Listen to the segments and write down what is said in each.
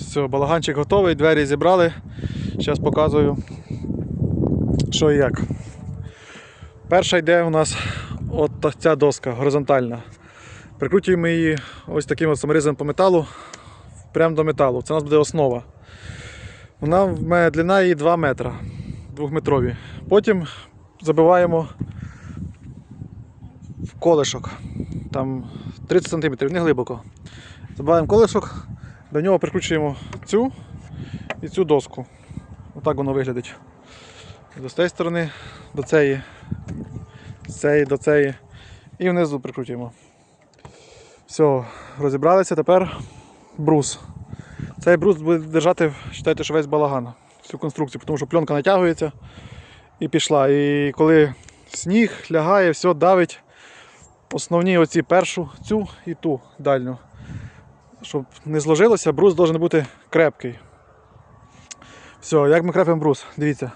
Все, балаганчик готовий, двері зібрали. Зараз показую, що і як. Перша йде у нас от ця доска горизонтальна. Прикрутюємо її ось таким от саморізом по металу прямо до металу. Це у нас буде основа. Вона в мене длина її 2 метра, двохметрові. Потім забиваємо в колишок. Там 30 см, не глибоко. Забиваємо колишок, до нього прикручуємо цю і цю доску. Отак воно виглядить. З цієї сторони до цієї, з цієї до цієї. І внизу прикрутюємо. Все, розібралися, тепер брус. Цей брус буде держати, вважайте, що весь балаган, всю конструкцію, тому що пленка натягується і пішла. І коли сніг лягає, все давить основні оці першу, цю і ту дальню. Щоб не зложилося, брус має бути крепкий. Все, як ми крепимо брус? Дивіться.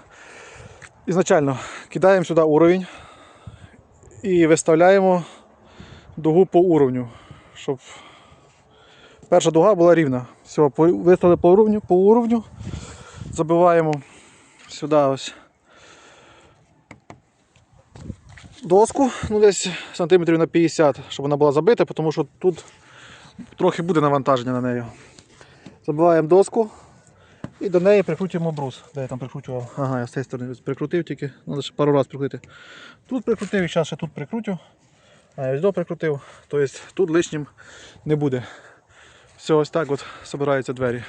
Ізначально кидаємо сюди уровень і виставляємо дугу по уровню, щоб перша дуга була рівна. Все, виставили по уровню, по уровню, забиваємо сюди ось доску, ну десь сантиметрів на 50, щоб вона була забита, тому що тут трохи буде навантаження на неї. Забиваємо доску і до неї прикрутимо брус. Де я там прикручував? Ага, я з цієї сторони прикрутив тільки, треба ще пару разів прикрутити. Тут прикрутив і зараз ще тут прикрутю. А я до прикрутив. Тобто тут лишнім не буде. Все, ось так от збираються двері.